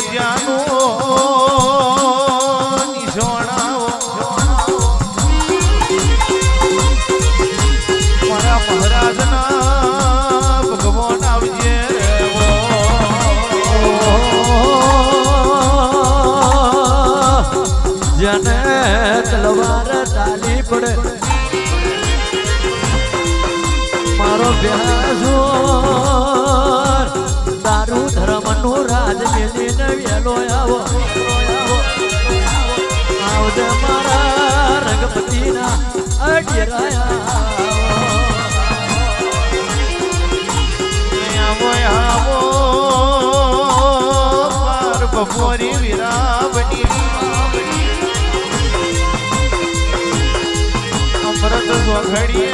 જાનો રાજ મેલીને વેલો આવો આવજે મારા રંગપતિના અડેરાયા આવો આવો પાર બપોરી વિરાવની અમૃત સ્વઘડીએ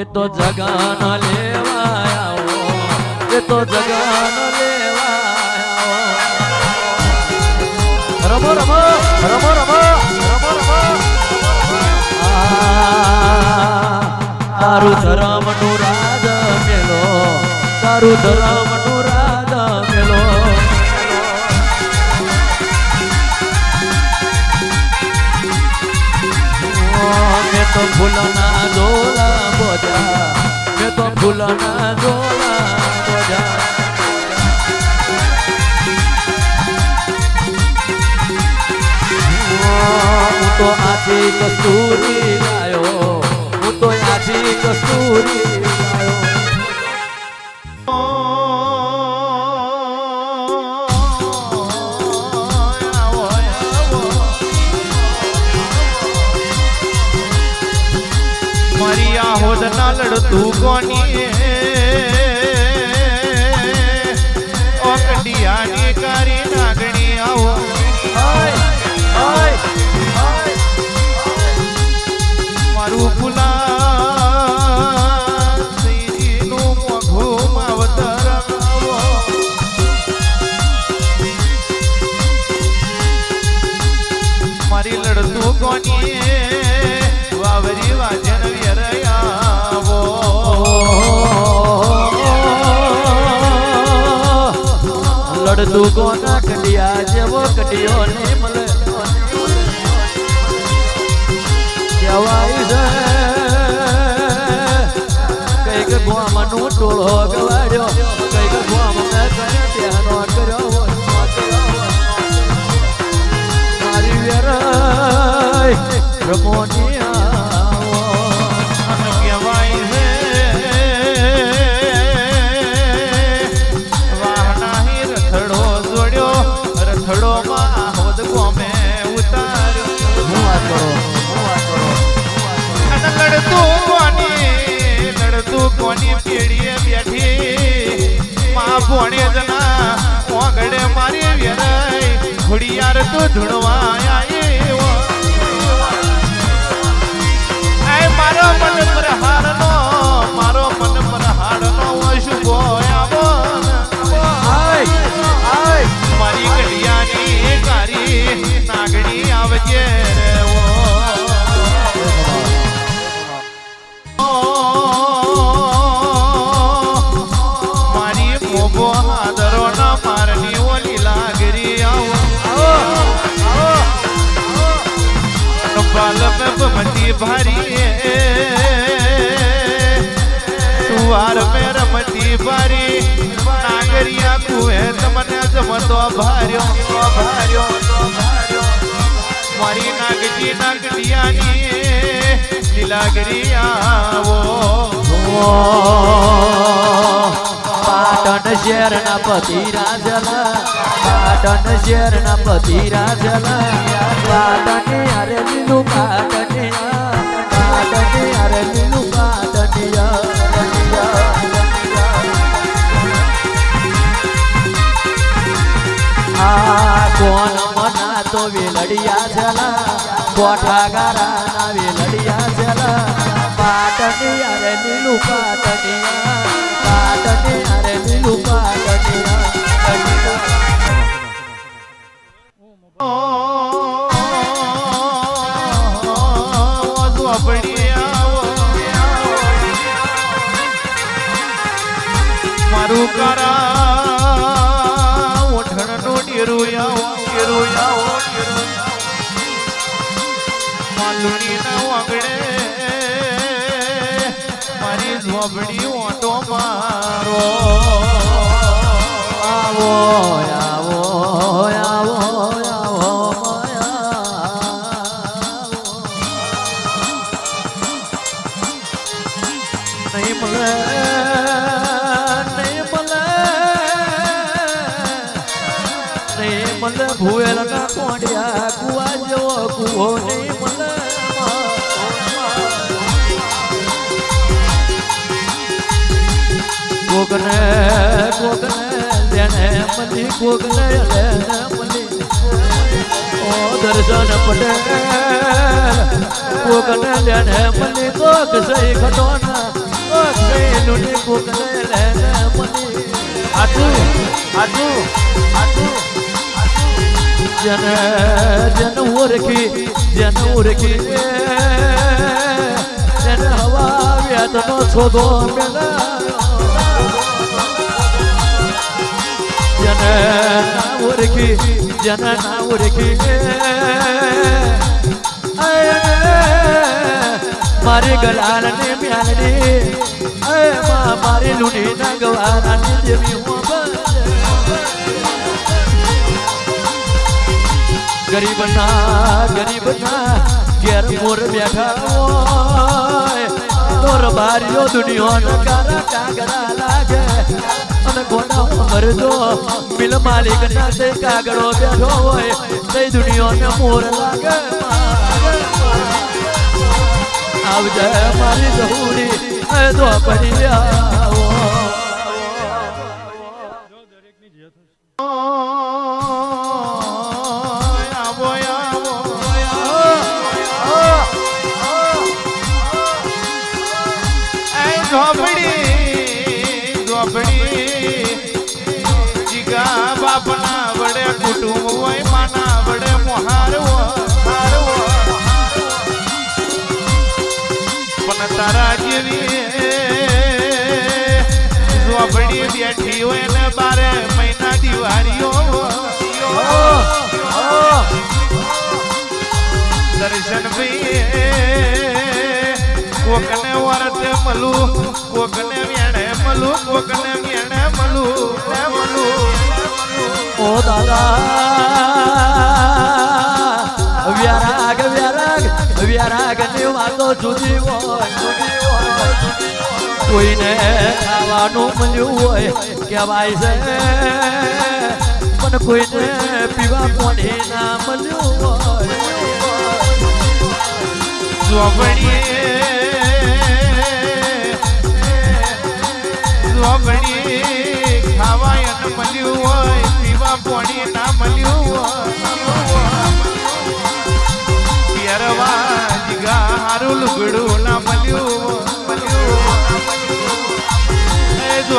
એ તો જગાન લેવા આવો એ તો જગાન લેવા આવો રમો રમો રમો રમો રમો. તારું ધર્મનું મેલો, તારું ધર્મનું મેલો. મેં તો ભૂલના ઝોલા મેં તો ફૂલના ઝોલા બોજા હું તો આજી કસ્તુરી લાયો હું તો આજી કસ્તુરી લાયો મારી આહોદ ના લડતું કોની? ઓ કંડિયાની કારી નાગણી આવો. મારું ફૂલા શ્રીજીનું મોઘું માવતર આવો. મારી લડતું કોની? વાવરી વાજન લડતું કોના કડિયા જેવો કડિયો ને મળે. કહેવાય છે, કંઈક ગોમનું ટોળો ગવાડ્યો કંઈક ગોમ ત્યાંનો કર્યો મારી વેરાય રમોની ભોણે જના ઓગડે મારી વેરાય ઘોડિયાર તો ધૂણવા આય મે બમતી ભારી સુવાર મે રમતી ભારી. નાગરિયા કુએ તમને જમતો ભાર્યો ભાર્યો મારી નાગજી નાગડિયાની લીલાગરી આવો. પાટણ શહેરના પતિ રાજલા પાટણ શહેરના પતિ રાજલા પાટણ અરે પાટણ આ કોણ મના તો વેલડિયા જલા? કોઠા ગારા ના વેલડિયા જલા? પાટની અરે નીલું પાટણિયા પાટની અરે નીલું પાટણિયા નહીં મળે નહીં મળે નહીં મળે ભૂવેલ ના કોંડિયા કુવા જેવો કુવો નહીં મળે કોકને કોકને લેને મળી કોકને લેને મળી ઓ દર્શન પટેલ કોકને લેને મળી કોક સહી ખટોના જન જન ઓરખી જન ઓરખી જન હવા વ્યાતનો મેલા જન ઓરખી જન ના ઓળખી મારી ગલાલ ને મ્યાલડી અય મા, મારી લુણી ના ગવાના ની દેવી હું ગરીબ ના ગરીબ ના, ઘેર મોર બેઠા તોર બારીઓ દુનિયા કારા કાગડા લાગે. અને કોના મરજો બિલ માલિક ના તે કાગડો બેઠો હોય, તે દુનિયા મોર લાગે. આવજે મારી દહુડી એ તો પડી આવો ઝોપડી જીગા બાપના વડે કુટુંબ હોય તારા જેવી. ઝોપડી બેઠી હોય ને બારે મહિના દિવાળીઓ. દર્શન દર્શન કોકને વરતે મલું, કોકને વેણે મલું, કોકને વેણે મલું મલું. ઓ દાદા, વ્યારાગ વ્યારાગ. વ્યારાગની વાતો જુદી હોય. કોઈને ખાવાનું મળ્યું હોય કહેવાય છે પણ કોઈને પીવા પાણી ના મળ્યું હોય ખાવાય મળ્યું હોય પીવા પાણી ના મળ્યું હોય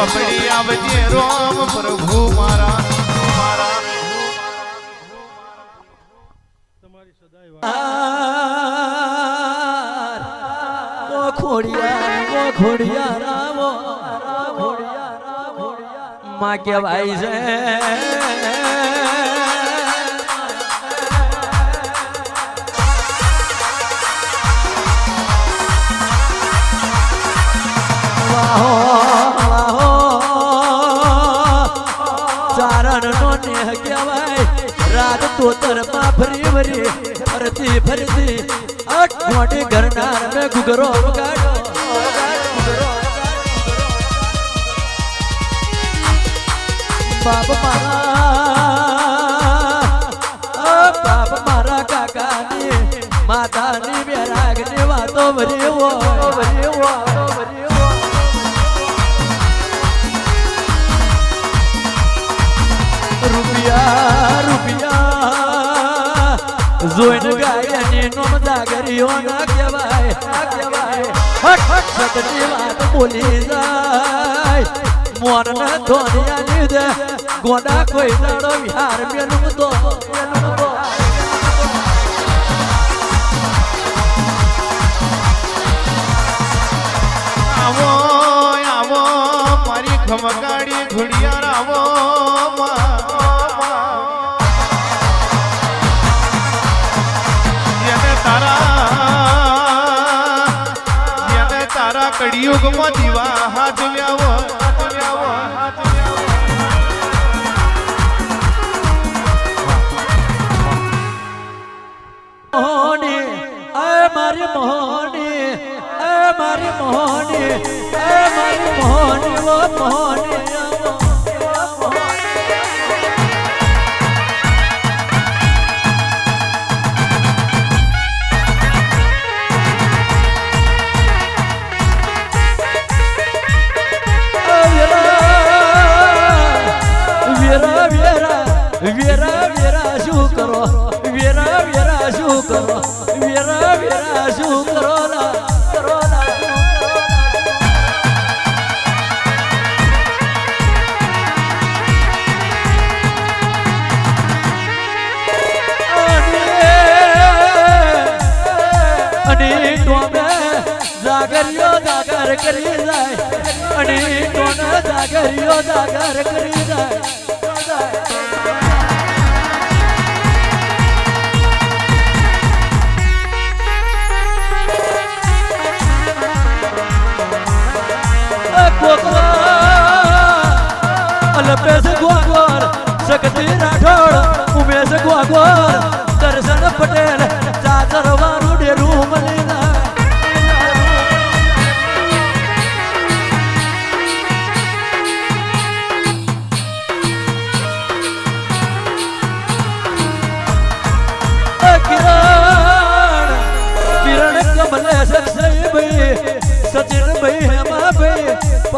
એ ઝોપડી આવજે રોમ પ્રભુ મારા મારા. સદાય ખોડિયા ખોડિયા રામો. માં કહેવાય છે. વાહો ચારણ નો નેહ કહેવાય રાત તોતરમાં ફરી વરી અરે ફરીથી ફરીથી આ ગોટી ઘરના મેં ગુગરો વગાડ્યો બાપ મારા આ બાપ મારા કાકાની માતાની બેરાગની વાતો ભરી જોઈને ગાયની નોમ દાગરીઓ ના કહેવાય ના કહેવાય. હટ હટ સતની વાત બોલી જાય. મોન ને ધોનિયાની દે ગોડા કોઈ દાડો વિહાર મેલું તો આવો આવો મારી ખમકાડી ઘડિયાળ આવો. કડિયુગમાં દીવા હાથ વ્યાવો મારી મોહની એ મારી મોહની એ મારી મોહની મોહની. ટોને જાગરિયો જાગર કરી જાય અલ્પેશ ગોગોર શક્તિ રાઠોડ ઉમેશ ગોગોર દર્શન પટેલ.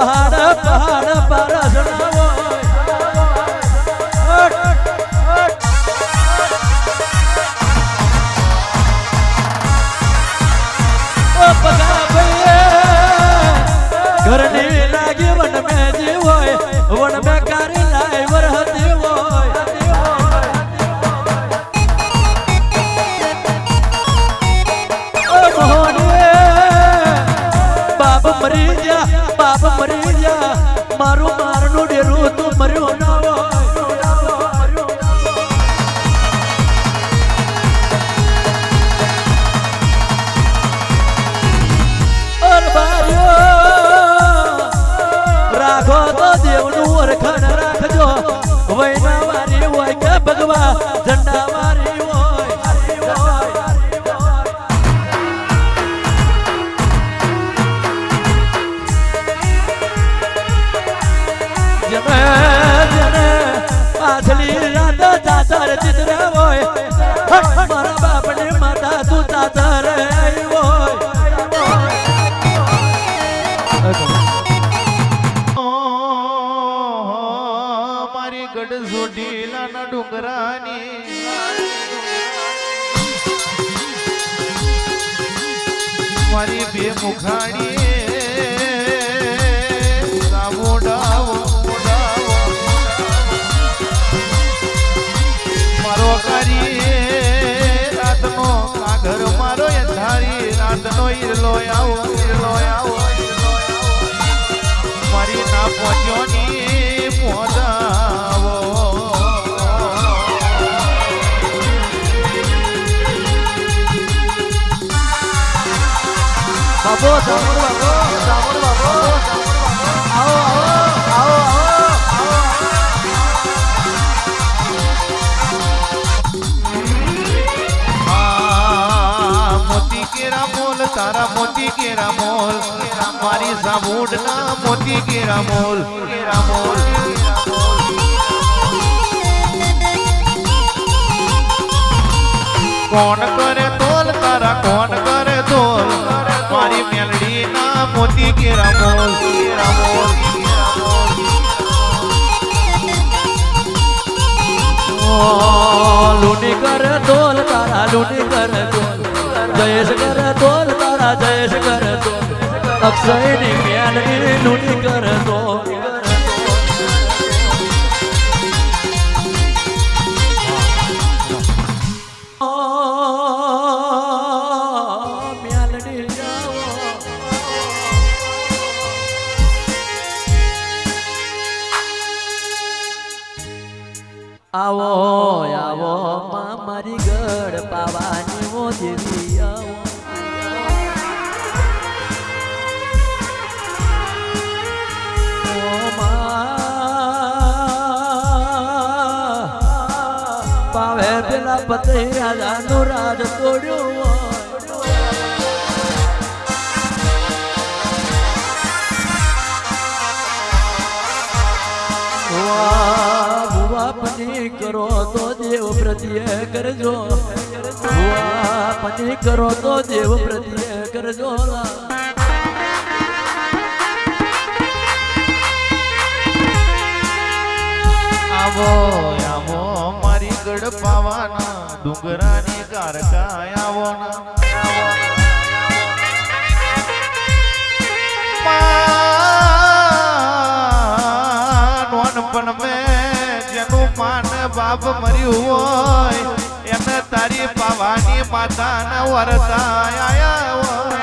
पहाड़ पहाड़ पर મારી બે મુખાણી સામોડાવો મોડાવો મારો કરી રાતનો કાગર મારો અંધારી રાતનો ઈરલો આવો મારી ના પહોંચ્યો ની પહોંચાવો બાબો સામોર બાબો સામોર બાબો, આવો આવો આવો આવો મોતી કેરા મોલ, તારા મોતી કેરા મોલ. મારી સાબુડ ના મોતી કેરા મોલ કેરા મોલ. કોણ કરે તોલ, તારા કોણ કરે તોલ? મારી મેલડી ના મોતી કે મોલ કેરા મોલ કેરા તોલ તારા લૂંટી કર તોલ જયેશ કર તોલ તારા જયેશ કર અક્ષયની મેલડી લૂંટી કર તોલ દેવ પ્રત્યે કરજો. પતિ કરો તો દેવ પ્રત્યે કરજો. આવો આવો, મારી ગઢ પાવાના, ડુંગરાની કારકા આવો ના. નોનપણ મેં બાપ મર્યું હોય, એને તારી પાવાની માતાના વરતા આયા હોય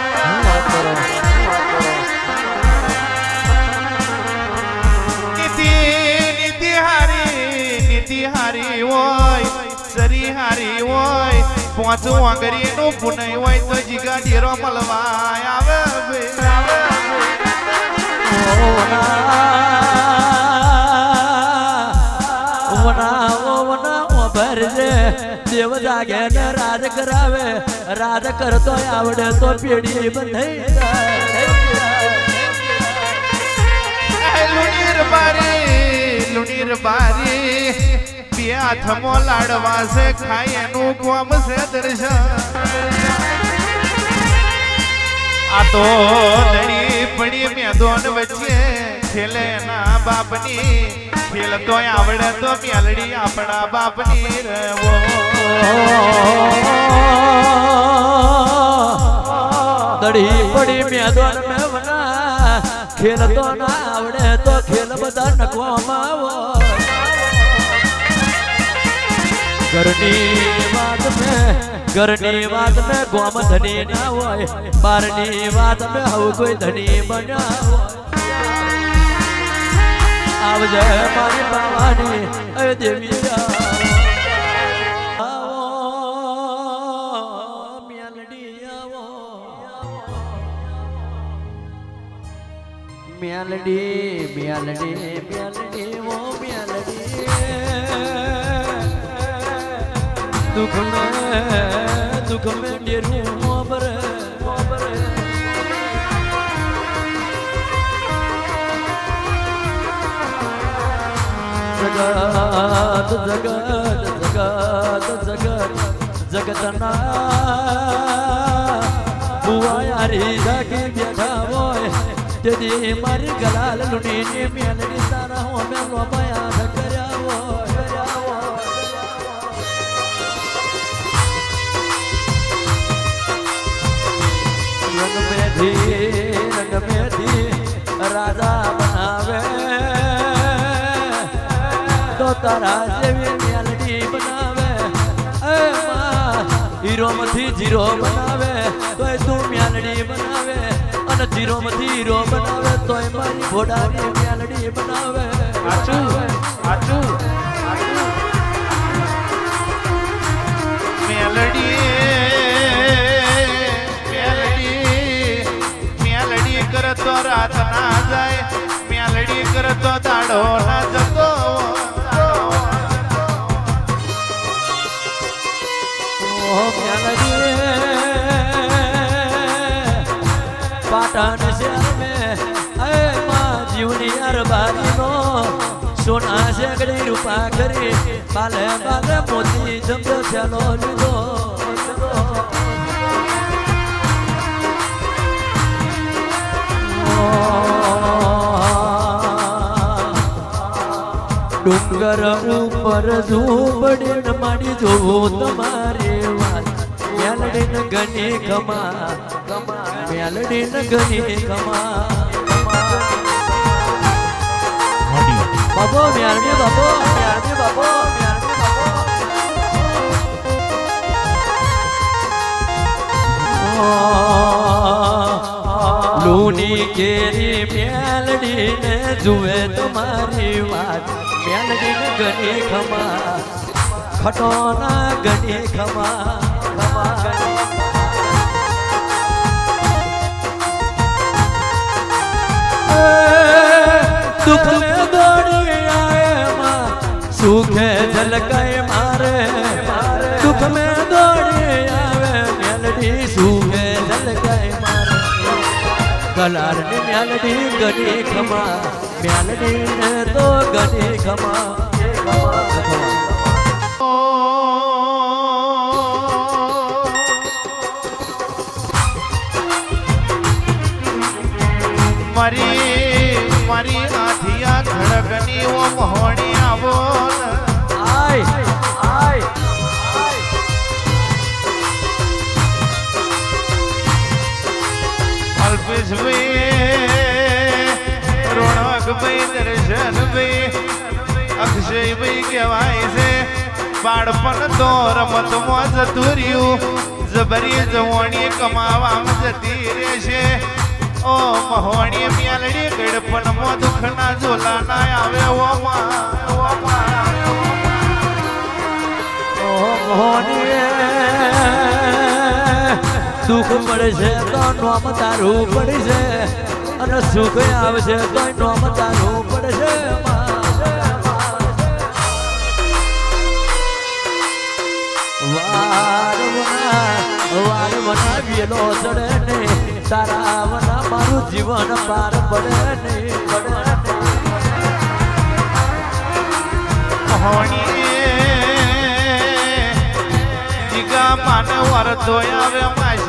હારી હોય સરી હોય, પાંચ વાંગરી નું પુનય હોય તો જીગા ડેરો બે, આવે બે. દેવ જાગે ને રાજ કરાવે. રાજ કરતો આવડે તો પેઢી બંધાઈ લુનીર બારી લુણીર બારી. બે હાથમો લાડવા છે ખાય એનું કોમ છે દર્શન. આ તો દડી પડી મેદોન વચ્ચે. છેલે ના બાપની ખેલ તો આવડે તો મેલડી આપણા બાપની રેવો દડી પડી મેદોન ખેલ તો ના આવડે તો ખેલ બધા નખવામાં આવો. ઘરની વાત મેં, ઘરની વાત મેં ગોમ ધની ના હોય, બારની વાત મેં હવે કોઈ ધની હોય. આવજે મારી બાવાની અ દેવી મેલડી મેલડી મેલડી ઓ મેલડી. દુઃખ મેં દુઃખ મેં ડેરું જગત જગત જગત જગત જગતના રે જાગી બેઠા હોય તેથી મારી ગલાલ લૂંટીને મેલડી તારા હોય કર્યા હોય રંગ મેથી રંગ મેથી રાજા તારા જેવી મેલડી બનાવે. એ હીરો માંથી જીરો બનાવે, તોય તું મેલડી બનાવે. અને જીરો માંથી હીરો બનાવે, તોય મારી ઘોડાની મેલડી બનાવે. આચું આચું. કરતો રાત ના જાય, મેલડી કરતો દાડો ના પાટણ શહેર મેં જીવની અરબારીનો સોના શેકડી રૂપા કરી પાલે બાલે મોતી જમજો ચાલો લીધો. ડુંગર ઉપર ઝૂબડીને માડી જોવું તમારે વાત. મેલડીને ગણી કમા મેલડી ન ગની કમા બાબો મેલડી બાબો લૂની કેરી મેલડી ને જુએ તમારી વાત. મેલડી ને ગણી ખમા. ખટોના ગણી ખમા. ખમા ગની સુખ ને દોડી આવે સુખે ઝલકાય મારે. સુખ મે દોડી આવે મેલડી. સુખે ઝલકાય મારે. કલારની મેલડી ગણી ખમા. મેલડી ને તો ગણી ઓ મહોણી આવો. આય આય અલ્પેશભાઈ રોણકભાઈ દર્શનભાઈ અક્ષયભાઈ કહેવાય છે. બાળપણ તો રમતમાં જતું રહ્યું. જબરી જવાણી કમાવામાં જતી રહેશે. ઓ મહોણી મ્યાલડી મો દુઃખના ઝોલા ના આવે ઓ માં. ઓ માં સુખ મળશે તો નોમ તારું પડશે. અને સુખ આવશે તો નોમ તારું પડશે. વાર વાર વના વેલો ચડે ને. તારા વના મારું જીવન પાર પડે ને પડે જીગા માને ધોયા આવે માસી